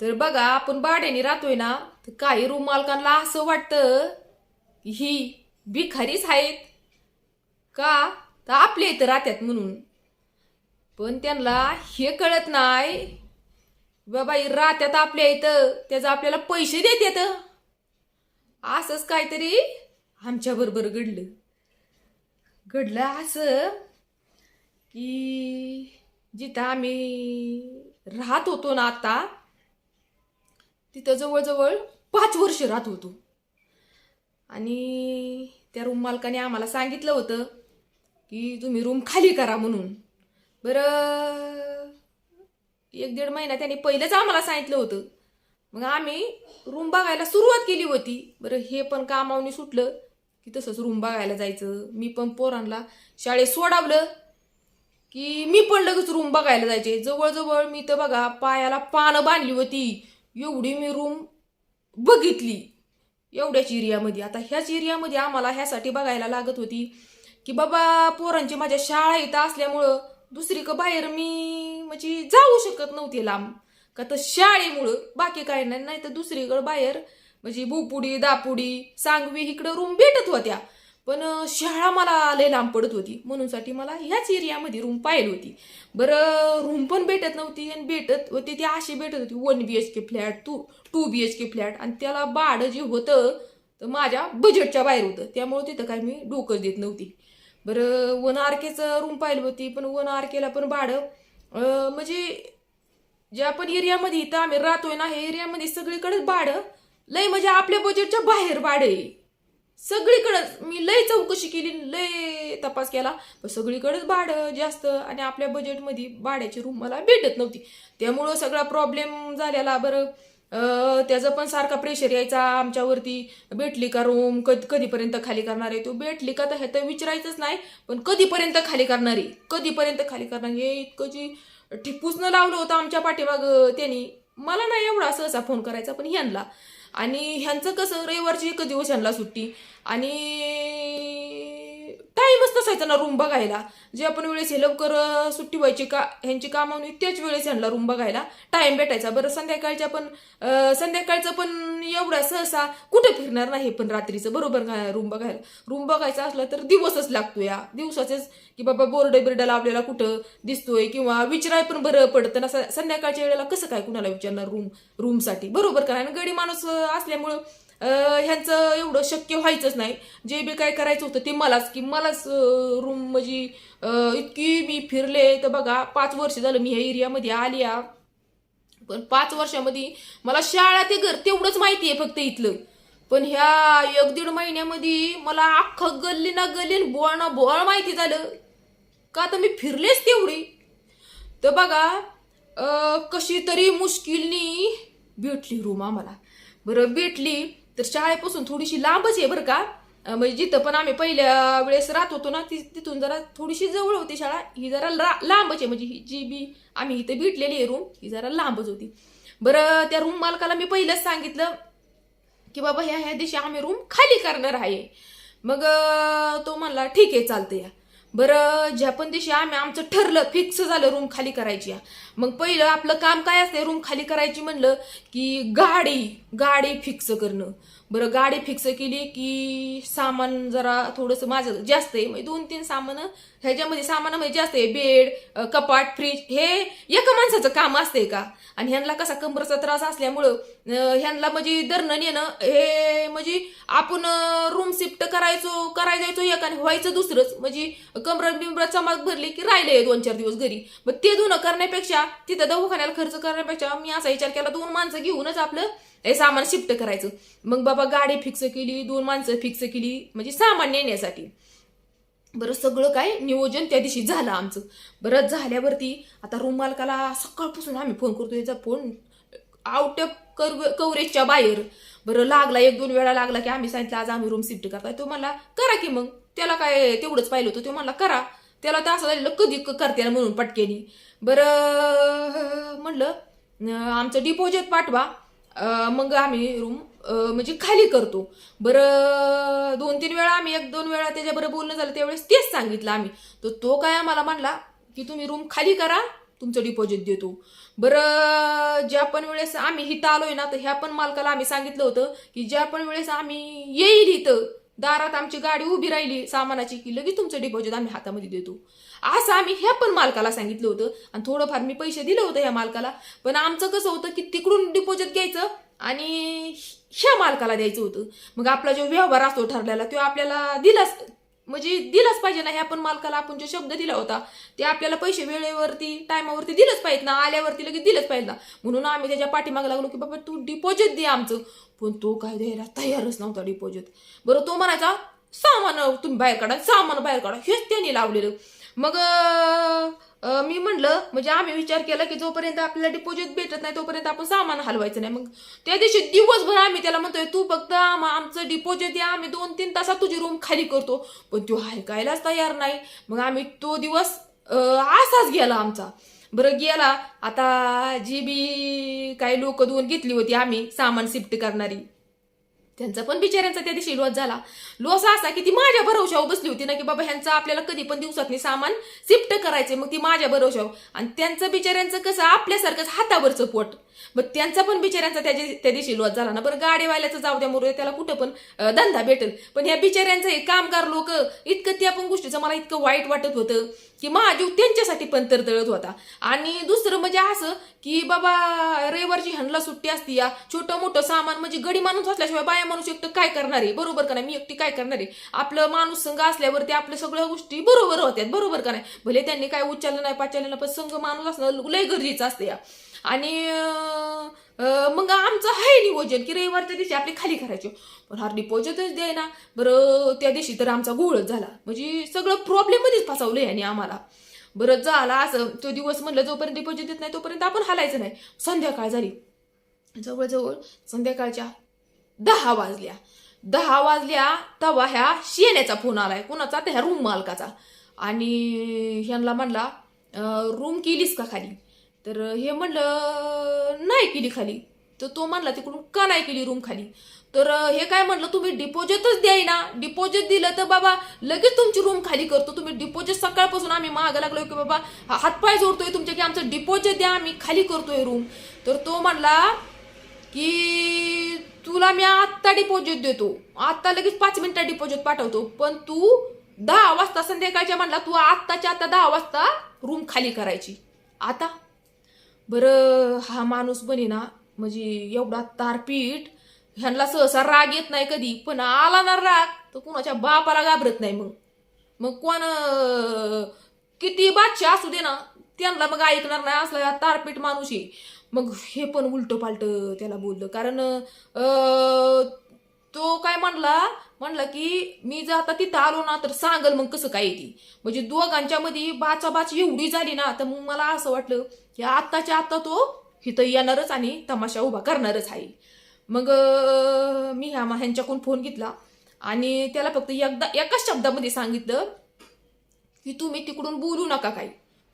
तर बघा आपण भाड्याने राहतोय ना तर काही रूम मालकांना असं वाटतं ही भिखारीच आहेत. का? तर आपल्या इथं राहत्यात म्हणून. पण त्यांना हे कळत नाही. बाबा राहत्यात आपल्या इथं त्याचं आपल्याला पैसे देतात. असंच काहीतरी आमच्या बरोबर घडलं. घडलं असं की जिथं आम्ही राहत होतो ना आता तिथं जवळजवळ पाच वर्ष राहत होतो. आणि त्या रूम मालकाने आम्हाला सांगितलं होतं की तुम्ही रूम खाली करा म्हणून. बरं एक दीड महिना त्याने पहिलंच आम्हाला सांगितलं होतं. मग आम्ही रूम बघायला सुरुवात केली होती. बरं हे पण कामावनी सुटलं की तसंच रूम बघायला जायचं. मी पण पोरांना शाळेत सोडावलं की मी पण लगेच रूम बघायला जायचे. जवळजवळ मी तर बघा पायाला पानं बांधली होती. एवढी मी रूम बघितली. एवढ्याच एरियामध्ये. आता ह्याच एरियामध्ये आम्हाला ह्यासाठी बघायला लागत होती की बाबा पोरांची माझ्या शाळा इथं असल्यामुळं दुसरीकडं बाहेर मी म्हणजे जाऊ शकत नव्हते लांब. का तर शाळेमुळं बाकी काही नाही नाही तर दुसरीकडं बाहेर म्हणजे बुपुडी दापुडी सांगवी इकडं रूम भेटत होत्या. पण शाळा मला लय लांब पडत होती. म्हणूनसाठी मला ह्याच एरियामध्ये रूम पाहिली होती. बरं रूम पण भेटत नव्हती आणि भेटत होती ती अशी भेटत होती. One B H K flat to two B H K flat आणि त्याला भाडं जे होतं तर माझ्या बजेटच्या बाहेर होतं. त्यामुळे तिथं काही मी डोकंच देत नव्हती. बरं वन आर केचं रूम पाहिली होती पण वन आर केला पण भाडं म्हणजे ज्या पण एरियामध्ये इथं आम्ही राहतोय ना हे एरियामध्ये सगळीकडेच भाडं लय म्हणजे आपल्या बजेटच्या बाहेर भाडं आहे. सगळीकडंच मी लय चौकशी केली लय तपास केला. पण सगळीकडेच भाडं जास्त आणि आपल्या बजेटमध्ये भाड्याची रूम मला भेटत नव्हती. त्यामुळं सगळा प्रॉब्लेम झालेला. बरं त्याचा पण सारखा प्रेशर यायचा आमच्यावरती. भेटली का रूम कधी कधीपर्यंत खाली करणार आहे तो? भेटली का तर हे तर विचारायचंच नाही. पण कधीपर्यंत खाली करणार आहे? कधीपर्यंत खाली करणार? हे इतकं जी ठिपूसनं लावलं होतं आमच्या पाठीमाग त्यांनी. मला नाही एवढा सहसा फोन करायचा पण ह्यांना. आणि ह्यांचं कसं रविवारची एक दिवस ह्यांना सुट्टी. आणि टाईमच नसायचा ना रूम बघायला. जे आपण वेळेस हे लवकर सुट्टी व्हायची का ह्यांची कामं होती त्याच वेळेस ह्यांना रूम बघायला टाइम भेटायचा. बरं संध्याकाळच्या पण संध्याकाळचं पण एवढा सहसा कुठे फिरणार नाही पण रात्रीचं. बरोबर रूम बघायला? रूम बघायचा असला तर दिवसच लागतो या. दिवसाचेच की बाबा बोर्ड बिर्ड लावलेला कुठं दिसतोय किंवा विचाराय पण बरं पडतं ना. संध्याकाळच्या वेळेला कसं काय कुणाला विचारणार रूम रूमसाठी बरोबर कारण आणि गडी माणूस असल्यामुळं ह्यांचं एवढं शक्य व्हायचंच नाही. जे बी काय करायचं होतं ते मलाच की मलाच रूम म्हणजे इतकी मी फिरले तर बघा पाच वर्ष झालं मी ह्या एरियामध्ये आली या पण पाच वर्षामध्ये मला शाळा ते घर तेवढंच माहिती आहे फक्त इथलं. पण ह्या एक दीड महिन्यामध्ये मला अख्खं गल्ली ना गल्ली बोळ ना बोळ माहिती झालं. का तर मी फिरलेच तेवढी. तर बघा कशी तरी मुश्किलनी भेटली रूम आम्हाला. बरं भेटली. तर शाळेपासून थोडीशी लांबच आहे बरं का. म्हणजे जिथं पण आम्ही पहिल्या वेळेस राहत होतो ना ती तिथून जरा थोडीशी जवळ होती शाळा. ही जरा ला- लांबच आहे. म्हणजे ही जी बी आम्ही इथं भेटलेली आहे रूम ही जरा लांबच होती. बरं त्या रूम मालकाला मी पहिलंच सांगितलं की बाबा ह्या ह्या दिवशी आम्ही रूम खाली करणार आहे. मग तो म्हणला ठीक आहे चालतं या. बरं ज्या पण दिवशी आम्ही आमचं ठरलं फिक्स झालं रूम खाली करायची. मग पहिलं आपलं काम काय असते रूम खाली करायची म्हणलं की गाडी गाडी फिक्स करणं. बरं गाडी फिक्स केली की सामान जरा थोडंसं माझं जास्त आहे. म्हणजे दोन तीन सामान ह्याच्यामध्ये सामानामध्ये म्हणजे जास्त असते बेड कपाट फ्रीज हे एका माणसाचं काम असतंय का? आणि ह्यांना कसा कमरेचा त्रास असल्यामुळं ह्यांना म्हणजे दरणं नेणं हे म्हणजे आपण रूम शिफ्ट करायचो करायला जायचो एक आणि व्हायचं दुसरंच. म्हणजे कमरा बिमरा चमाक भरली की राहिले दोन चार दिवस घरी. मग ते धुणं करण्यापेक्षा तिथं दवाखान्याला खर्च करण्यापेक्षा मी असा विचार केला दोन माणसं घेऊनच आपलं हे सामान शिफ्ट करायचं. मग बाबा गाडी फिक्स केली दोन माणसं फिक्स केली म्हणजे सामान नेण्यासाठी. बरं सगळं काय नियोजन त्या दिवशी झालं आमचं. बरं झाल्यावरती आता रूम मालकाला सकाळपासून आम्ही फोन करतो त्याचा फोन आउट ऑफ कव्हरेजच्या बाहेर. बरं लागला एक दोन वेळा लागला की आम्ही सांगितलं आज आम्ही रूम शिफ्ट करताय. तो म्हणला करा की मग. त्याला काय तेवढंच पाहिलं होतं. तो म्हणला करा. त्याला तर असं झालेलं कधी क- करते ना म्हणून पटकेनी. बरं म्हणलं आमचं डिपॉझिट पाठवा. मग आम्ही रूम म्हणजे खाली करतो. बरं दोन तीन वेळा आम्ही एक दोन वेळा त्याच्याबरोबर बोलणं झालं त्यावेळेस तेच सांगितलं आम्ही. तर तो काय आम्हाला म्हणला की तुम्ही रूम खाली करा तुमचं डिपॉझिट देतो. बरं ज्या पण वेळेस आम्ही हिथं आलोय ना तर ह्या पण मालकाला आम्ही सांगितलं होतं की ज्या पण वेळेस आम्ही येईल इथं दारात आमची गाडी उभी राहिली सामानाची की लगेच तुमचं डिपॉझिट आम्ही हातामध्ये देतो. असं आम्ही ह्या पण मालकाला सांगितलं होतं आणि थोडंफार मी पैसे दिलं होतं ह्या मालकाला. पण आमचं कसं होतं की तिकडून डिपॉझिट घ्यायचं आणि ह्या मालकाला द्यायचं होतं. मग आपला जो व्यवहार असतो ठरलेला तो आपल्याला दिलाच म्हणजे दिलंच पाहिजे ना ह्या पण मालकाला आपण जो शब्द दिला होता ते आपल्याला पैसे वेळेवरती टायमावरती दिलंच पाहिजे ना आल्यावरती लगेच दिलंच पाहिजे ना. म्हणून आम्ही त्याच्या पाठीमागे लागलो की बाबा तू डिपॉझिट दे आमचं. पण तो काय द्यायला तयारच नव्हता डिपॉझिट बरं तो म्हणायचा सामान तुम्ही बाहेर काढा सामान बाहेर काढा. हेच त्यांनी लावलेलं. मग मी म्हणलं म्हणजे आम्ही विचार केला की जोपर्यंत आपल्याला डिपॉझिट भेटत नाही तोपर्यंत आपण सामान हलवायचं नाही. मग त्या दिवशी दिवसभर आम्ही त्याला म्हणतोय तू फक्त आमचं डिपॉझिट द्या आम्ही दोन तीन तासात तुझी रूम खाली करतो. पण तू ऐकायलाच तयार नाही. मग आम्ही तो दिवस असाच गेला आमचा. बरं गेला. आता जी बी काही लोक दोन घेतली होती आम्ही सामान शिफ्ट करणारी. त्यांचा पण बिचाऱ्यांचा त्या दिवशी लॉस झाला. लॉस असा की ती माझ्या भरवशावर बसली होती ना की बाबा ह्यांचं आपल्याला कधी पण दिवसात सामान शिफ्ट करायचे मग ती माझ्या भरवशावर. आणि त्यांचं बिचाऱ्यांचं कसं आपल्यासारखंच हातावरचं पोट. मग त्यांचा पण बिचाऱ्यांचा त्या दिवशी- त्या दिवशी लॉस झाला ना. बरं गाडीवाल्याचं जाऊ द्या त्याला कुठं पण धंदा भेटेल. पण ह्या बिचाऱ्यांचं हे कामगार लोक इतकं त्या पण गोष्टीचं मला इतकं वाईट वाटत होतं की महाजीव त्यांच्यासाठी पण तरतळत होता. आणि दुसरं म्हणजे असं की बाबा रविवारची हनला सुट्टी असती या. छोटं मोठं सामान म्हणजे गडी माणूस असल्याशिवाय बाया माणूस एकटं काय करणार आहे? बरोबर का नाही? मी एकटी काय करणार आहे? आपलं माणूस संघ असल्यावर ते आपल्या सगळ्या गोष्टी बरोबर होत्यात. बरोबर का नाही? भले त्यांनी काय उच्चारलं नाही पाचारलं नाही पण संघ माणूस असणं लय गरजेचं असतं या. आणि मग आमचं आहे नियोजन की रविवारच्या दिवशी आपली खाली करायची. पण हा डिपॉझिटच द्याय ना बरं त्या दिवशी तर आमचा गोळच झाला. म्हणजे सगळं प्रॉब्लेम मध्येच फसवलं याने आम्हाला. बरं झाला असं. तो दिवस म्हणलं जोपर्यंत डिपॉझिट देत नाही तोपर्यंत आपण हालायचं नाही. संध्याकाळ झाली. जवळजवळ संध्याकाळच्या दहा वाजल्या. दहा वाजल्या तेव्हा ह्या शेण्याचा फोन आलाय. कोणाचा? ह्या रूम मालकाचा. आणि ह्यांना म्हणला रूम केलीस का खाली? तर हे म्हणलं नाही केली खाली. तर तो म्हणला तिकडून का नाही केली रूम खाली? तर हे काय म्हणलं तुम्ही डिपॉझिटच द्याय ना डिपॉझिट दिलं तर बाबा लगेच तुमची रूम खाली करतो. तुम्ही डिपॉझिट सकाळपासून आम्ही मागं लागलो की बाबा हातपाय जोडतोय तुमच्या की आमचं डिपॉझिट द्या आम्ही खाली करतोय रूम तर तो म्हणला की तुला मी आत्ता डिपॉझिट देतो. आत्ता लगेच पाच मिनिटात डिपॉझिट पाठवतो. पण तू दहा वाजता संध्याकाळच्या म्हणला तू आत्ताच्या आता दहा वाजता रूम खाली करायची. आता बरं हा माणूस बने ना म्हणजे एवढा तारपीट ह्यांना सहसा राग येत नाही कधी पण आला ना राग तर कुणाच्या बापाला घाबरत नाही मग. मग कोण किती बादशाह असू दे ना त्यांना मग ऐकणार नाही असला तारपीट माणूस आहे. मग हे पण उलट पालट त्याला बोललं. कारण तो काय म्हणला म्हणला की मी जर आता तिथं आलो ना तर सांगल मग कसं काय येते म्हणजे दोघांच्या मध्ये बाचाबाच एवढी झाली ना तर मग मला असं वाटलं की आत्ताच्या आत्ता तो इथं येणारच आणि तमाशा उभा करणारच आहे. मग मी ह्या ह्यांच्याकडून फोन घेतला आणि त्याला फक्त एकदा एकाच शब्दामध्ये सांगितलं की तुम्ही तिकडून बोलू नका काही.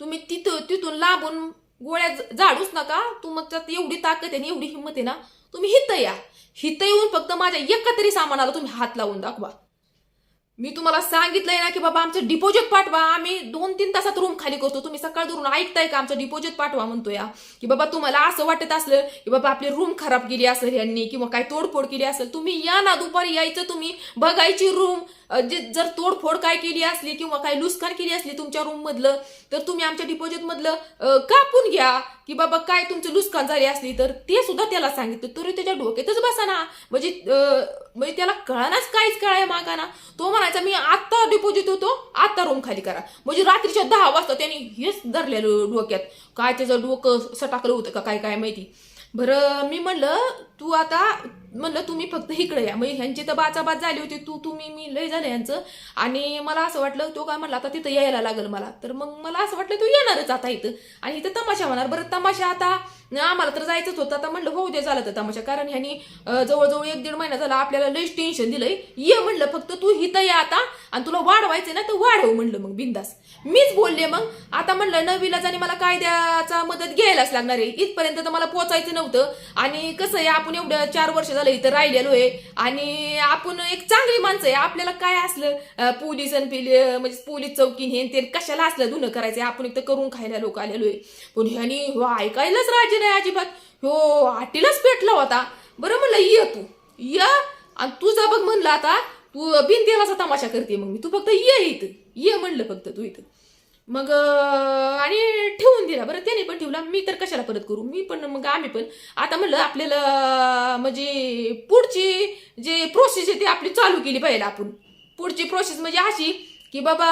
तुम्ही तिथं तिथून लांबून गोळ्या झाडूच नका. तुमच्यात एवढी ताकद आहे आणि एवढी हिंमत आहे ना तुम्ही हिथं या. हिथं येऊन फक्त माझ्या एका तरी सामानाला तुम्ही हात लावून दाखवा. मी तुम्हाला सांगितलंय ना की बाबा आमचं डिपॉझिट पाठवा. आम्ही दोन तीन तासात रूम खाली करतो. तुम्ही सकाळ धरून ऐकताय का आमचं डिपॉझिट पाठवा म्हणतो या की बाबा तुम्हाला असं वाटत असलं की बाबा आपली रूम खराब केली असेल यांनी किंवा काय तोडफोड केली असेल तुम्ही या ना दुपारी यायचं तुम्ही बघायची रूम जर तोडफोड काय केली असली किंवा काय लुस्कान केली असली तुमच्या रूम मधलं तर तुम्ही आमच्या डिपॉझिट मधलं कापून घ्या. की बाबा काय तुमचं लुस्कान झाली असली तर ते सुद्धा त्याला सांगितलं. तरी त्याच्या डोक्यातच बसा ना. म्हणजे म्हणजे त्याला कळानाच काहीच कळाय मागाना तो म्हणायचा मी आत्ता डिपॉझिट होतो आत्ता रूम खाली करा. म्हणजे रात्रीच्या दहा वाजता त्यांनी हेच धरलेलं डोक्यात. काय त्याचं डोकं सटाकलं होतं का काय काय माहिती. बरं मी म्हणलं तू आता म्हणलं तुम्ही फक्त इकडे या. म्हणजे ह्यांची तर बाचाबाच झाली होती. तू तुम्ही मी लय झालं यांचं. आणि मला असं वाटलं तो काय म्हणला आता तिथं यायला लागेल मला. तर मग मला असं वाटलं तू येणारच आता इथं. आणि इथं तमाशा होणार. बरं तमाशा आता आम्हाला तर जायचंच होतं. आता म्हणलं होऊ दे झालं तर तमाशा. कारण ह्यानी जवळजवळ एक दीड महिना झाला आपल्याला लईच टेन्शन दिलंय. ये म्हणलं फक्त तू इथं ये आता आणि तुला वाढवायचं ना तर वाढव म्हणलं मग बिंदास. मीच बोलले मग आता म्हणलं नवीलाच आणि मला कायद्याचा मदत घ्यायलाच लागणार आहे. इथपर्यंत तर मला पोचायचं नव्हतं. आणि कसं आहे आपण एवढ्या चार वर्ष झालं इथं राहिलेलो आहे. आणि आपण एक चांगली माणसं आहे. आपल्याला काय असलं पोलीस म्हणजे पोलीस चौकीन हे ते कशाला असलं धुणं करायचं आपण इथं करून खायला लोक आलेलो आहे. पण ह्यानी हो ऐकायलाच राजे नाही अजिबात. हो आटीलाच पेटला होता. बरं म्हणलं ये तू. ये आणि तुझा बघ म्हणलं आता. तू बिनतेलाचा तमाशा करते मग मी. तू फक्त ये इथं. ये म्हणलं फक्त तू इथं. मग आणि ठेवून दिला. बरं त्याने पण ठेवला. मी तर कशाला परत करू? मी पण मग आम्ही पण. आता म्हणलं आपल्याला म्हणजे पुढची जे प्रोसेस आहे ती आपली चालू केली पाहिजे आपण. पुढची प्रोसेस म्हणजे अशी की बाबा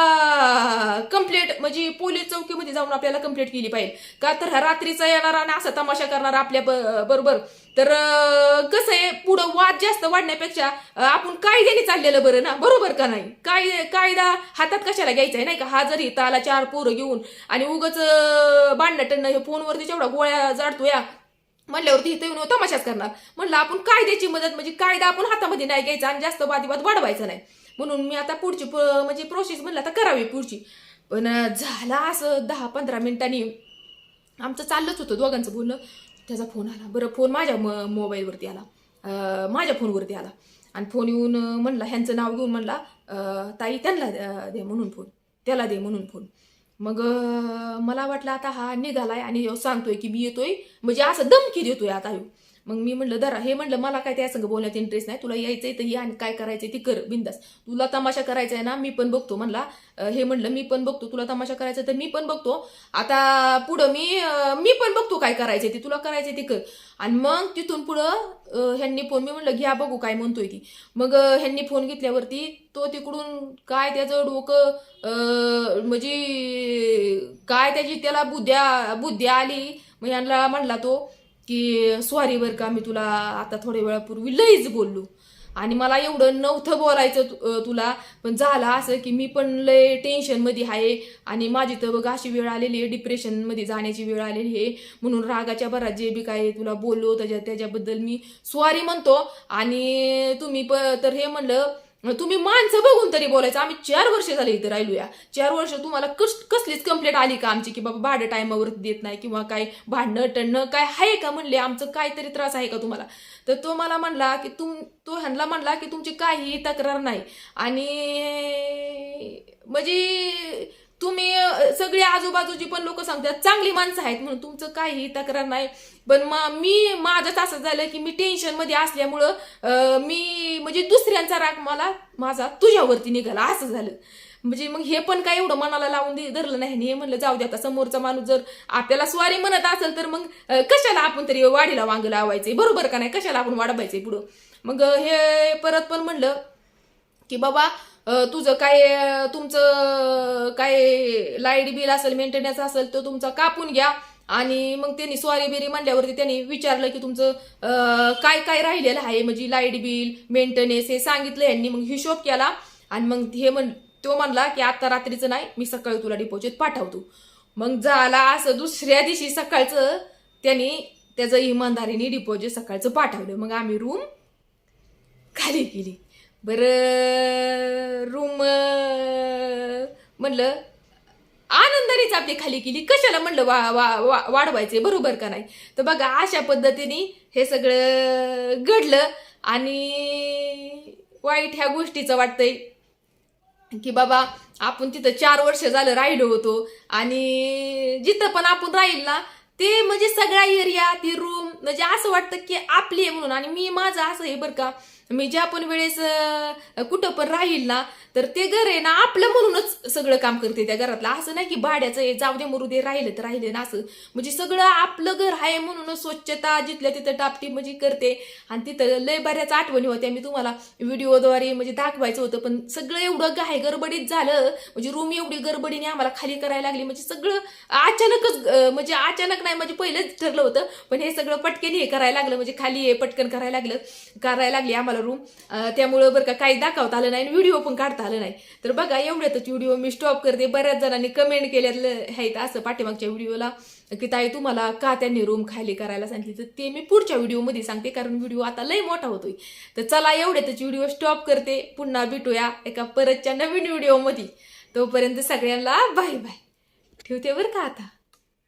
कंप्लेंट म्हणजे पोलीस चौकीमध्ये जाऊन आपल्याला कंप्लेंट केली पाहिजे. का तर हा रात्रीचा येणारा आणि असा तमाशा करणारा आपल्या बरोबर. तर कसं आहे पुढं वाद जास्त वाढण्यापेक्षा आपण कायद्याने चाललेलं बरं ना? बरोबर का नाही? काय कायदा हातात कशाला घ्यायचा आहे नाही का? हा जर ताला चार पोरं घेऊन आणि उगच बांधणं टणं हे फोनवरती जेवढा गोळ्या जाडतो या म्हणल्यावरती इथं येऊन तमाशाच करणार. म्हणलं आपण कायद्याची मदत म्हणजे कायदा आपण हातामध्ये नाही घ्यायचा आणि जास्त वादिवाद वाढवायचा नाही. म्हणून मी आता पुढची प- म्हणजे प्रोसेस म्हणलं आता करावी पुढची. पण झाला असं दहा पंधरा मिनिटांनी. आमचं चाललंच होतं दोघांचं बोलणं. त्याचा फोन आला. बरं फोन माझ्या म मोबाईलवरती आला. माझ्या फोनवरती आला. आणि फोन येऊन म्हणला ह्यांचं नाव घेऊन म्हणला ताई त्यांना दे म्हणून फोन. त्याला दे म्हणून फोन. मग मला वाटलं आता हा निघालाय आणि सांगतोय की मी येतोय. म्हणजे असं धमकी देतोय आता येऊ मग मी म्हणलं दरा हे म्हणलं मला काय त्या संग बोलण्यात इंटरेस्ट नाही. तुला यायचंय तर या आणि काय करायचंय ते कर बिंदास. तुला तमाशा करायचा आहे ना मी पण बघतो म्हणला. हे म्हणलं मी पण बघतो तुला तमाशा करायचा तर मी पण बघतो. आता पुढं मी मी पण बघतो काय करायचंय ते तुला करायचंय ते कर. आणि मग तिथून पुढं ह्यांनी फोन मी म्हणलं घ्या बघू काय म्हणतोय ती. मग ह्यांनी फोन घेतल्यावरती तो तिकडून काय त्याचं डोकं म्हणजे काय त्याची त्याला बुद्ध्या बुद्ध्या आली. मग यांना म्हणला तो की सॉरी बरं का मी तुला आता थोड्या वेळापूर्वी लईच बोललो. आणि मला एवढं नव्हतं बोलायचं तुला पण झालं असं की मी पण लय टेन्शनमध्ये आहे. आणि माझी तर बघ अशी वेळ आलेली आहे डिप्रेशनमध्ये जाण्याची वेळ आलेली आहे. म्हणून रागाच्या बरात जे बी काय तुला बोललो त्याच्या त्याच्याबद्दल मी सॉरी म्हणतो. आणि तुम्ही प तर हे म्हणलं तुम्ही माणसं बघून तरी बोलायचं. आम्ही चार वर्ष झाली इथं राहिलूया. चार वर्ष तुम्हाला कस कसलीच कंप्लेंट आली का आमची की बाबा भाडं टायमावर देत नाही किंवा काय भांडणं टणणं काय आहे का म्हणले? आमचं काहीतरी त्रास आहे का तुम्हाला? तर तो मला म्हणला की तुम तो ह्यांना म्हणला की तुमची काहीही तक्रार नाही. आणि म्हणजे तुम्ही सगळी आजूबाजूची पण लोक सांगतात चांगली माणसं आहेत म्हणून तुमचं काहीही तक्रार नाही. पण मी माझं असं झालं की मी टेन्शनमध्ये असल्यामुळं मी म्हणजे दुसऱ्यांचा राग मला माझा तुझ्यावरती निघाला असं झालं. म्हणजे मग हे पण काय एवढं मनाला लावून दे- धरलं नाही हे म्हणलं जाऊ दे आता समोरचा माणूस जर आपल्याला स्वारी म्हणत असेल तर मग कशाला आपण तरी वाडीला वांग लावायचे? बरोबर का नाही? कशाला आपण वाढवायचंय पुढं? मग हे परत पण म्हणलं की बाबा तुझं काय तुमचं काय लाइट बिल असेल मेंटेनन्स असेल तर तुमचा कापून घ्या. आणि मग त्यांनी स्वारी बिरी म्हणल्यावरती त्यांनी विचारलं की तुमचं काय काय राहिलेलं आहे? म्हणजे लाइट बिल मेंटेनन्स हे सांगितलं यांनी मग हिशोब केला. आणि मग हे म्हण तो म्हणला की आता रात्रीचं नाही मी सकाळी तुला डिपॉझिट पाठवतो. मग झाला असं दुसऱ्या दिवशी सकाळचं त्यांनी त्याचं इमानदारीने डिपॉझिट सकाळचं पाठवलं. मग आम्ही रूम खाली केली. बरं रूम. म्हणलं आनंदानेच आपली खाली केली. कशाला म्हणलं वा वा वा वाढवायचे? बरोबर का नाही? तर बघा अशा पद्धतीने हे सगळं घडलं आणि वाईट ह्या गोष्टीचं वाटतंय की बाबा आपण तिथं चार वर्ष झालं राहिलो होतो आणि जिथं पण आपण राहील ना ते म्हणजे सगळा एरिया ती रूम म्हणजे असं वाटतं की आपली आहे म्हणून. आणि मी माझं असं हे बरं का मी ज्या पण वेळेस कुठं पण राहील ना तर ते घर आहे ना आपलं म्हणूनच सगळं काम करते त्या घरातलं. असं नाही की भाड्याचं आहे जाऊ दे मरू दे राहिलं तर राहिले ना असं. म्हणजे सगळं आपलं घर आहे म्हणूनच स्वच्छता जिथल्या तिथं टापटी म्हणजे करते. आणि तिथं लय बऱ्याच आठवणी होत्या. मी तुम्हाला व्हिडिओद्वारे म्हणजे दाखवायचं होतं पण सगळं एवढं घाय गडबडीत झालं. म्हणजे रूम एवढी गडबडीने आम्हाला खाली करायला लागली. म्हणजे सगळं अचानकच म्हणजे अचानक नाही म्हणजे पहिलंच ठरलं होतं. पण हे सगळं पटकन हे करायला लागलं. म्हणजे खाली हे पटकन करायला लागलं करायला लागली आम्हाला. रूम त्यामुळं बरं का काही दाखवता आलं नाही आणि व्हिडिओ पण काढता आलं नाही. तर बघा एवढ्यातच व्हिडिओ मी स्टॉप करते. बऱ्याच जणांनी कमेंट केल्यातलं आहेत असं पाठीमागच्या व्हिडिओला की ताई तुम्हाला का त्यांनी रूम खाली करायला सांगितली? तर ते मी पुढच्या व्हिडिओमध्ये सांगते कारण व्हिडिओ आता लय मोठा होतोय. तर चला एवढ्यातच व्हिडिओ स्टॉप करते. पुन्हा भेटूया एका परतच्या नवीन व्हिडिओमध्ये तोपर्यंत सगळ्यांना बाय बाय ठेवते बरं का आता?